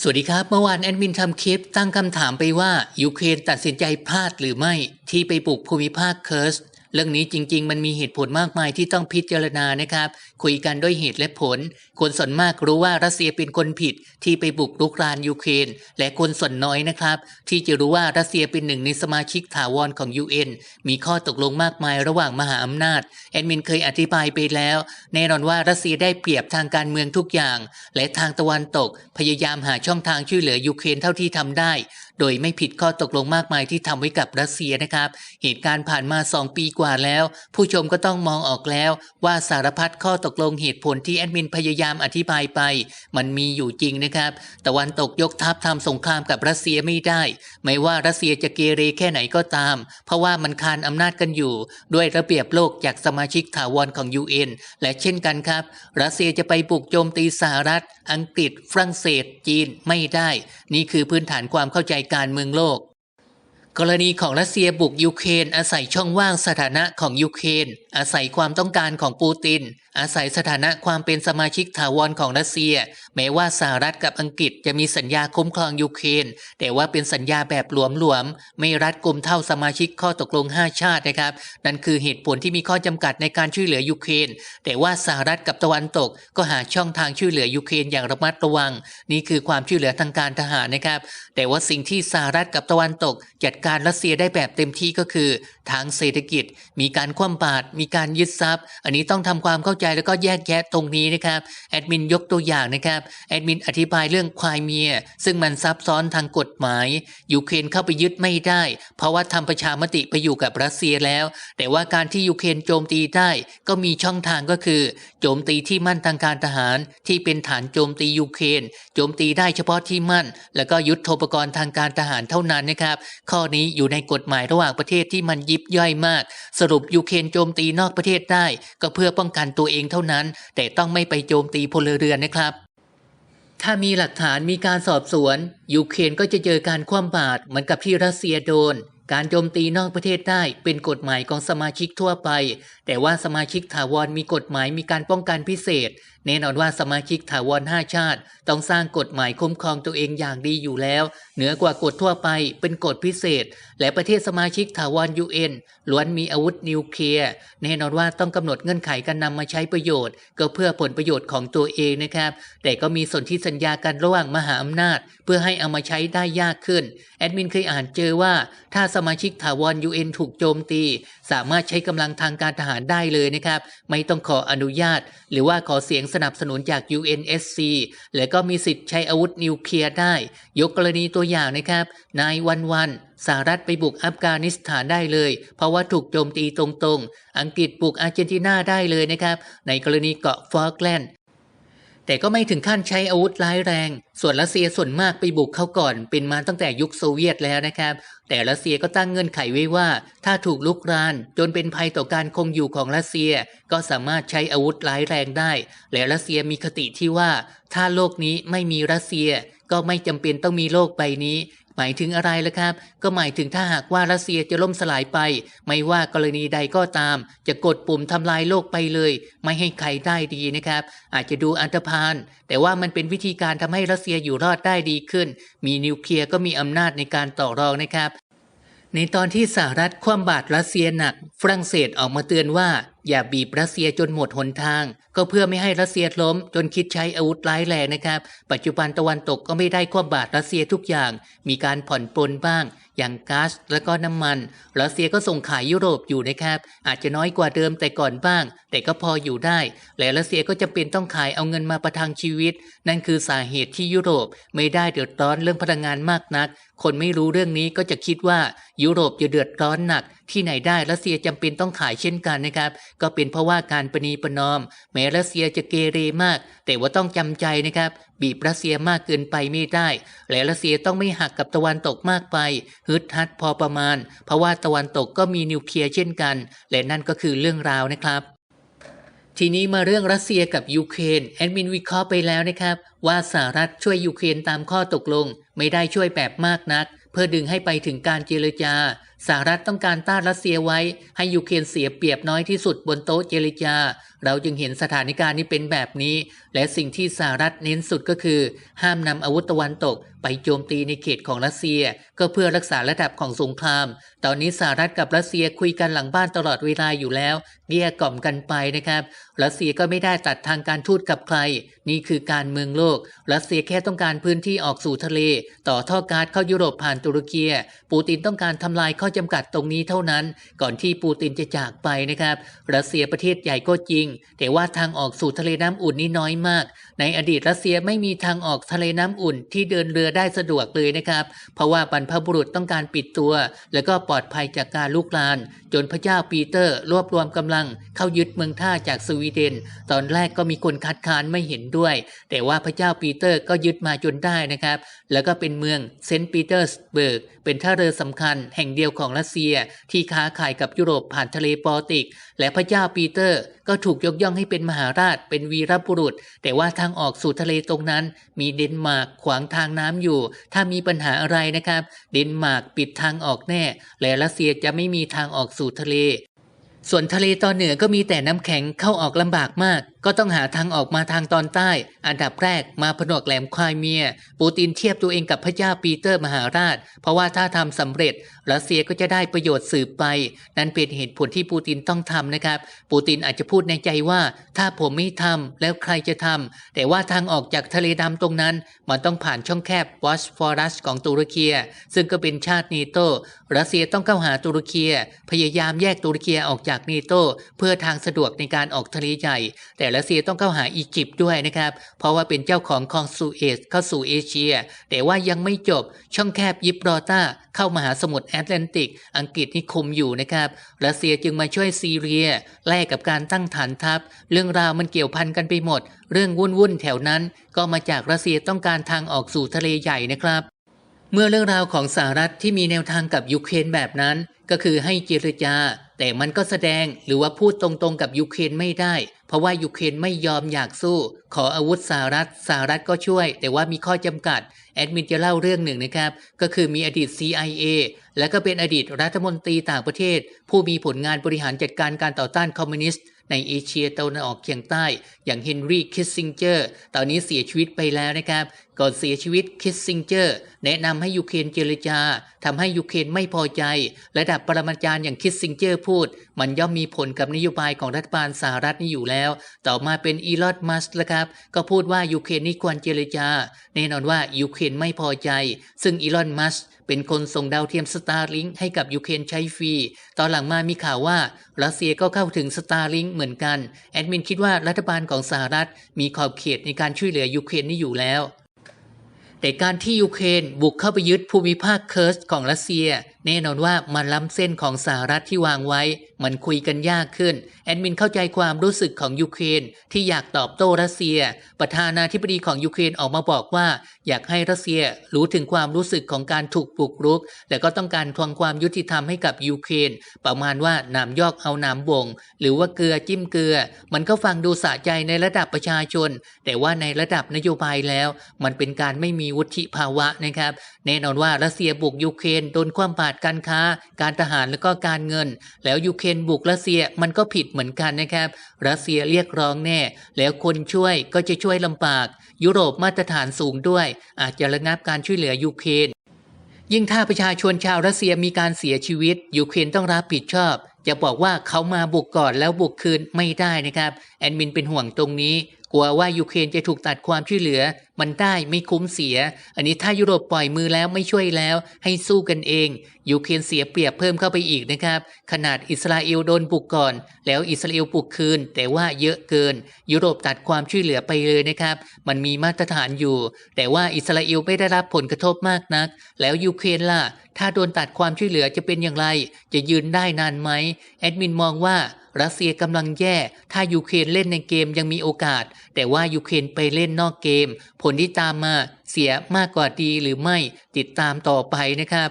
สวัสดีครับ เมื่อวานแอดมินทำคลิปตั้งคำถามไปว่า ยูเครนตัดสินใจพลาดหรือไม่ที่ไปปลุกภูมิภาคเคิร์ส เรื่องนี้จริง ๆ มันมีเหตุผลมากมายที่ต้องพิจารณานะครับ คุยกันด้วยเหตุและผล คนส่วนมากรู้ว่ารัสเซียเป็นคนผิดที่ไปบุกรุกรานยูเครน และคนส่วนน้อยนะครับ ที่จะรู้ว่ารัสเซียเป็นหนึ่งในสมาชิกถาวรของ UN มีข้อตกลงมากมายระหว่างมหาอำนาจแอดมินเคยอธิบายไปแล้วแน่นอนว่ารัสเซียได้เปรียบทางการเมืองทุกอย่าง และทางตะวันตกพยายามหาช่องทางช่วยเหลือยูเครนเท่าที่ทำได้ โดยไม่ผิดข้อตกลงมากมายที่ทำไว้กับรัสเซียนะครับ เหตุการณ์ผ่านมา 2 ปีกว่าแล้ว ผู้ชมก็ต้องมองออกแล้ว ว่าสารพัดข้อตกลงเหตุผลที่แอดมินพยายามอธิบายไป มันมีอยู่จริงนะครับตะวันตกยกทัพทำสงครามกับรัสเซียไม่ได้ ไม่ว่ารัสเซียจะเกเรแค่ไหนก็ตาม เพราะว่ามันคานอำนาจกันอยู่ ด้วยระเบียบโลกจากสมาชิกถาวรของ UN และเช่นกันครับ รัสเซียจะไปบุกโจมตีสหรัฐ อังกฤษ ฝรั่งเศส จีนไม่ได้ นี่คือพื้นฐานความเข้าใจการเมืองโลก กรณีของรัสเซียบุกยูเครนอาศัยช่องว่างสถานะของยูเครนอาศัยความต้องการของปูติน อาศัยสถานะความเป็นสมาชิกถาวรของรัสเซีย แม้ว่าสหรัฐกับอังกฤษจะมีสัญญาคุ้มครองยูเครนแต่ว่าเป็นสัญญาแบบหลวมๆไม่รัดกุมเท่าสมาชิกข้อตกลง 5 ชาตินะครับ นั่นคือเหตุผลที่มีข้อจำกัดในการช่วยเหลือยูเครนแต่ว่าสหรัฐกับตะวันตก ก็หาช่องทางช่วยเหลือยูเครนอย่างระมัดระวัง นี่คือความช่วยเหลือทางการทหารนะครับ แต่ว่าสิ่งที่สหรัฐกับตะวันตก จัดการรัสเซียได้แบบเต็มที่ก็คือ ทางเศรษฐกิจ มีการคว่ำบาตรมีการยึดทรัพย์ อันนี้ต้องทำความเข้าใจแล้วก็แยกแยะตรงนี้นะครับแอดมินยกตัวอย่างนะครับแอดมินอธิบายเรื่องควายเมีย ซึ่งมันซับซ้อนทางกฎหมาย ยูเครนเข้าไปยึดไม่ได้ เพราะว่าทำประชามติไปอยู่กับรัสเซียแล้ว แต่ว่าการที่ยูเครนโจมตีได้ ก็มีช่องทางก็คือ โจมตีที่มั่นทางการทหาร ที่เป็นฐานโจมตียูเครนโจมตีได้เฉพาะที่มั่น แล้วก็ยุทธโปกรณ์ทางการทหารเท่านั้นนะครับข้อนี้อยู่ในกฎหมายระหว่างประเทศที่มันยิบย่อยมาก สรุปยูเครนโจมตีนอกประเทศได้ ก็เพื่อป้องกันตัวเองเท่านั้น แต่ต้องไม่ไปโจมตีพลเรือนนะครับ ถ้ามีหลักฐานมีการสอบสวนยูเครนก็จะเจอการคว่ำบาตรเหมือนกับที่รัสเซียโดน การโจมตีนอกประเทศได้เป็นกฎหมายของสมาชิกทั่วไป แต่ว่าสมาชิกถาวรมีกฎหมายมีการป้องกันพิเศษ แน่นอนว่าสมาชิกถาวร5ชาติ ต้องสร้างกฎหมายคุ้มครองตัวเองอย่างดีอยู่แล้ว เหนือกว่ากฎทั่วไปเป็นกฎพิเศษ และประเทศสมาชิกถาวร UN ล้วนมีอาวุธนิวเคลียร์แน่นอนว่าต้องกำหนดเงื่อนไขการนำมาใช้ประโยชน์ ก็เพื่อผลประโยชน์ของตัวเองนะครับ แต่ก็มีสนธิสัญญากันระหว่างมหาอำนาจ เพื่อให้เอามาใช้ได้ยากขึ้นแอดมินเคยอ่านเจอว่า ถ้าสมาชิกถาวร UN ถูกโจมตี สามารถใช้กำลังทางการทหารได้เลยนะครับ ไม่ต้องขออนุญาต หรือว่าขอเสียงสสนับสนุนจาก UNSC และก็มีสิทธิ์ใช้อาวุธนิวเคลียร์ได้ ยกกรณีตัวอย่างนะครับ นายวันวันสหรัฐไปบุกอัฟกานิสถานได้เลย เพราะว่าถูกโจมตีตรงๆ อังกฤษบุกอาร์เจนตินาได้เลยนะครับ ในกรณีเกาะฟอล์กแลนด์ แต่ก็ไม่ถึงขั้นใช้อาวุธร้ายแรง ส่วนรัสเซียส่วนมากไปบุกเขาก่อน เป็นมาตั้งแต่ยุคโซเวียตแล้วนะครับ แต่รัสเซียก็ตั้งเงื่อนไขไว้ว่า ถ้าถูกลุกราน จนเป็นภัยต่อการคงอยู่ของรัสเซีย ก็สามารถใช้อาวุธร้ายแรงได้ และรัสเซียมีคติที่ว่า ถ้าโลกนี้ไม่มีรัสเซีย ก็ไม่จำเป็นต้องมีโลกใบนี้ หมายถึงอะไรล่ะครับ ก็หมายถึงถ้าหากว่ารัสเซียจะล่มสลายไป ไม่ว่ากรณีใดก็ตาม จะกดปุ่มทำลายโลกไปเลย ไม่ให้ใครได้ดีนะครับ อาจจะดูอันธพาลแต่ว่ามันเป็นวิธีการทำให้รัสเซียอยู่รอดได้ดีขึ้น มีนิวเคลียร์ก็มีอำนาจในการต่อรองนะครับในตอนที่สหรัฐคว่ำบาตรรัสเซียหนัก ฝรั่งเศสออกมาเตือนว่า อย่าบีบรัสเซียจนหมดหนทาง ก็เพื่อไม่ให้รัสเซียล้ม จนคิดใช้อาวุธร้ายแรงนะครับ ปัจจุบันตะวันตกก็ไม่ได้คว่ำบาตรรัสเซียทุกอย่าง มีการผ่อนปลนบ้าง อย่างก๊าซและก็น้ำมัน รัสเซียก็ส่งขายยุโรปอยู่นะครับ อาจจะน้อยกว่าเดิมแต่ก่อนบ้าง แต่ก็พออยู่ได้ และรัสเซียก็จะเป็นต้องขายเอาเงินมาประทังชีวิต นั่นคือสาเหตุที่ยุโรปไม่ได้เดือดร้อนเรื่องพลังงานมากนัก คนไม่รู้เรื่องนี้ก็จะคิดว่ายุโรปจะเดือดร้อนหนักที่ไหนได้รัสเซียจำเป็นต้องขายเช่นกันนะครับ ก็เป็นเพราะว่าการประนีประนอม แม้รัสเซียจะเกเรมาก แต่ว่าต้องจำใจนะครับ บีบรัสเซียมากเกินไปไม่ได้ และรัสเซียต้องไม่หักกับตะวันตกมากไปฮึดฮัดพอประมาณ เพราะว่าตะวันตกก็มีนิวเคลียร์เช่นกัน และนั่นก็คือเรื่องราวนะครับทีนี้มาเรื่องรัสเซียกับยูเครนแอดมินวิเคราะห์ไปแล้วนะครับ ว่าสหรัฐช่วยยูเครนตามข้อตกลง ไม่ได้ช่วยแบบมากนัก เพื่อดึงให้ไปถึงการเจรจา สหรัฐต้องการต้านรัสเซียไว้ให้ยูเครนเสียเปรียบน้อยที่สุดบนโต๊ะเจรจา เราจึงเห็นสถานการณ์นี้เป็นแบบนี้ และสิ่งที่สหรัฐเน้นสุดก็คือ ห้ามนำอาวุธตะวันตก ไปโจมตีในเขตของรัสเซีย ก็เพื่อรักษาระดับของสงคราม ตอนนี้สหรัฐกับรัสเซียคุยกันหลังบ้านตลอดเวลาอยู่แล้วเกลี้ยกล่อมกันไปนะครับ รัสเซียก็ไม่ได้ตัดทางการทูตกับใคร นี่คือการเมืองโลก รัสเซียแค่ต้องการพื้นที่ออกสู่ทะเล ต่อท่อก๊าซเข้ายุโรปผ่านตุรกีปูตินต้องการทำลายข้อจำกัดตรงนี้เท่านั้น ก่อนที่ปูตินจะจากไปนะครับรัสเซียประเทศใหญ่ก็จริง แต่ว่าทางออกสู่ทะเลน้ำอุ่นนี่น้อยมาก ในอดีตรัสเซียไม่มีทางออกทะเลน้ำอุ่นที่เดินเรือได้สะดวกเลยนะครับ เพราะว่าบรรพบุรุษต้องการปิดตัว แล้วก็ปลอดภัยจากการลุกลาน จนพระเจ้าปีเตอร์รวบรวมกำลังเข้ายึดเมืองท่าจากสวีเดน ตอนแรกก็มีคนคัดค้านไม่เห็นด้วย แต่ว่าพระเจ้าปีเตอร์ก็ยึดมาจนได้นะครับ แล้วก็เป็นเมืองเซนต์ปีเตอร์สเบิร์กเป็นท่าเรือสำคัญแห่งเดียวของรัสเซียที่ค้าขายกับยุโรปผ่านทะเลบอลติก และพระเจ้าปีเตอร์ก็ถูกยกย่องให้เป็นมหาราช เป็นวีรบุรุษ แต่ว่าทางออกสู่ทะเลตรงนั้น มีเดนมาร์กขวางทางน้ำอยู่ ถ้ามีปัญหาอะไรนะครับ เดนมาร์กปิดทางออกแน่ และรัสเซียจะไม่มีทางออกสู่ทะเล ส่วนทะเลตอนเหนือก็มีแต่น้ำแข็งเข้าออกลำบากมาก ก็ต้องหาทางออกมาทางตอนใต้ อันดับแรกมาผนวกแหลมควายเมีย ปูตินเทียบตัวเองกับพระเจ้าปีเตอร์มหาราช เพราะว่าถ้าทำสำเร็จรัสเซียก็จะได้ประโยชน์สืบไป นั่นเป็นเหตุผลที่ปูตินต้องทำนะครับ ปูตินอาจจะพูดในใจว่า ถ้าผมไม่ทำแล้วใครจะทำแต่ว่าทางออกจากทะเลดำตรงนั้น มันต้องผ่านช่องแคบบอสฟอรัสของตุรกีซึ่งก็เป็นชาติเนโตรัสเซียต้องเข้าหาตุรกีพยายามแยกตุรกีออกจากเนโตเพื่อทางสะดวกในการออกทะเลใหญ่แต่รัสเซียต้องเข้าหาอียิปต์ด้วยนะครับ เพราะว่าเป็นเจ้าของคลองซูเอซเข้าสู่เอเชีย แต่ว่ายังไม่จบช่องแคบยิบรอตาเข้ามหาสมุทรแอตแลนติก อังกฤษนี่คุมอยู่นะครับรัสเซียจึงมาช่วยซีเรียแลกกับการตั้งฐานทัพ เรื่องราวมันเกี่ยวพันกันไปหมด เรื่องวุ่นๆแถวนั้น ก็มาจากรัสเซียต้องการทางออกสู่ทะเลใหญ่นะครับ เมื่อเรื่องราวของสหรัฐที่มีแนวทางกับยูเครนแบบนั้น ก็คือให้เจรจา แต่มันก็แสดงหรือว่าพูดตรงๆกับยูเครนไม่ได้ เพราะว่ายูเครนไม่ยอมอยากสู้ ขออาวุธสหรัฐสหรัฐก็ช่วย แต่ว่ามีข้อจำกัด แอดมินจะเล่าเรื่องหนึ่งนะครับ ก็คือมีอดีต CIA และก็เป็นอดีตรัฐมนตรีต่างประเทศ ผู้มีผลงานบริหารจัดการการต่อต้านคอมมิวนิสต์ ในเอเชียตะวันออกเฉียงใต้ อย่างเฮนรี่คิสซิงเจอร์ตอนนี้เสียชีวิตไปแล้วนะครับ ก่อนเสียชีวิตคิสซิงเจอร์แนะนำให้ยูเครนเจรจาทำให้ยูเครนไม่พอใจ ระดับปรมาจารย์อย่างคิสซิงเจอร์พูด มันย่อมมีผลกับนโยบายของรัฐบาลสหรัฐนี่อยู่แล้ว ต่อมาเป็นอีลอนมัสก์ละครับ ก็พูดว่ายูเครนนี่ควรเจรจา แน่นอนว่ายูเครนไม่พอใจ ซึ่งอีลอนมัสก์ เป็นคนส่งดาวเทียมสตาร์ลิงให้กับยูเครนใช้ฟรี ตอนหลังมามีข่าวว่ารัสเซียก็เข้าถึงสตาร์ลิงเหมือนกัน แอดมินคิดว่ารัฐบาลของสหรัฐมีขอบเขตในการช่วยเหลือยูเครนนี่อยู่แล้ว แต่การที่ยูเครนบุกเข้าไปยึดภูมิภาคเคิร์สของรัสเซีย แน่นอนว่ามันล้ำเส้นของสหรัฐที่วางไว้ มันคุยกันยากขึ้น แอดมินเข้าใจความรู้สึกของยูเครนที่อยากตอบโต้รัสเซีย ประธานาธิบดีของยูเครนออกมาบอกว่า อยากให้รัสเซียรู้ถึงความรู้สึกของการถูกปลุกรุก และก็ต้องการทวงความยุติธรรมให้กับยูเครน ประมาณว่าหนามยอกเอาหนามบ่ง หรือว่าเกลือจิ้มเกลือ มันก็ฟังดูสะใจในระดับประชาชน แต่ว่าในระดับนโยบายแล้ว มันเป็นการไม่มีวุฒิภาวะนะครับ แน่นอนว่ารัสเซียบุกยูเครนโดนความบาดการค้า การทหารและก็การเงิน แล้วยูเครนบุกรัสเซียมันก็ผิดเหมือนกันนะครับ รัสเซียเรียกร้องแน่ แล้วคนช่วยก็จะช่วยลำบาก ยุโรปมาตรฐานสูงด้วย อาจจะระงับการช่วยเหลือยูเครนยิ่งถ้าประชาชนชาวรัสเซียมีการเสียชีวิตยูเครนต้องรับผิดชอบจะบอกว่าเขามาบุกก่อนแล้วบุกคืนไม่ได้นะครับ แอดมินเป็นห่วงตรงนี้ กลัวว่ายูเครนจะถูกตัดความช่วยเหลือ มันได้ไม่คุ้มเสีย อันนี้ถ้ายุโรปปล่อยมือแล้วไม่ช่วยแล้ว ให้สู้กันเองยูเครนเสียเปรียบเพิ่มเข้าไปอีกนะครับ ขนาดอิสราเอลโดนบุกก่อน แล้วอิสราเอลบุกคืน แต่ว่าเยอะเกิน ยุโรปตัดความช่วยเหลือไปเลยนะครับ มันมีมาตรฐานอยู่ แต่ว่าอิสราเอลไม่ได้รับผลกระทบมากนัก แล้วยูเครนล่ะ ถ้าโดนตัดความช่วยเหลือจะเป็นอย่างไร จะยืนได้นานไหมแอดมินมองว่า รัสเซียกำลังแย่ ถ้ายูเครนเล่นในเกมยังมีโอกาส แต่ว่ายูเครนไปเล่นนอกเกม ผลที่ตามมาเสียมากกว่าดีหรือไม่ติดตามต่อไปนะครับ